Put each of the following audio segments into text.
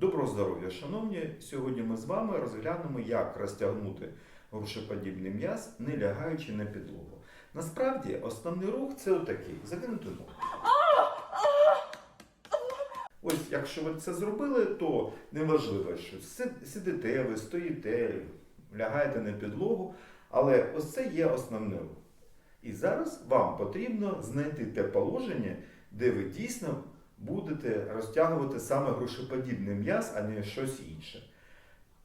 Доброго здоров'я, шановні! Сьогодні ми з вами розглянемо, як розтягнути грушеподібний м'яз, не лягаючи на підлогу. Насправді, основний рух це отакий: закинути ногу. Ось, якщо ви це зробили, то неважливо, що сидите ви, стоїте, лягаєте на підлогу, але ось це є основний рух. І зараз вам потрібно знайти те положення, де ви дійсно будете розтягувати саме грушеподібний м'яз, а не щось інше.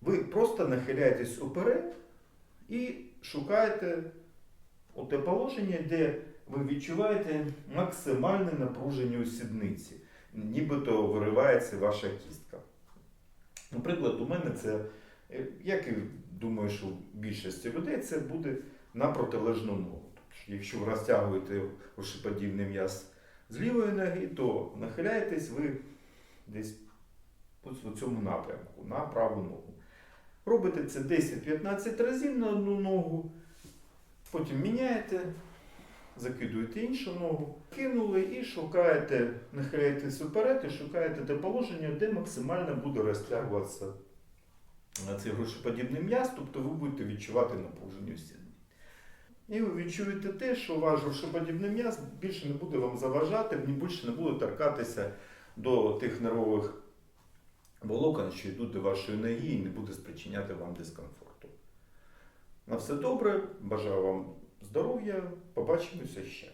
Ви просто нахиляєтесь уперед і шукаєте те положення, де ви відчуваєте максимальне напруження у сідниці, нібито виривається ваша кістка. Наприклад, у мене це, е, як і думаю, що у більшості людей, це буде на протилежну ногу. Якщо ви розтягуєте грушеподібний м'яз з лівої ноги, то нахиляєтесь ви десь в цьому напрямку, на праву ногу. Робите це 10-15 разів на одну ногу, потім міняєте, закидуєте іншу ногу, кинули і шукаєте, нахиляєтесь вперед і шукаєте те положення, де максимально буде розтягуватися на цей грушеподібний м'яз, тобто ви будете відчувати напруження у стіні. І ви відчуєте те, що ваш грушоподібний м'яз більше не буде вам заважати, більше не буде торкатися до тих нервових волокон, що йдуть до вашої ноги і не буде спричиняти вам дискомфорту. На все добре, бажаю вам здоров'я, побачимося ще.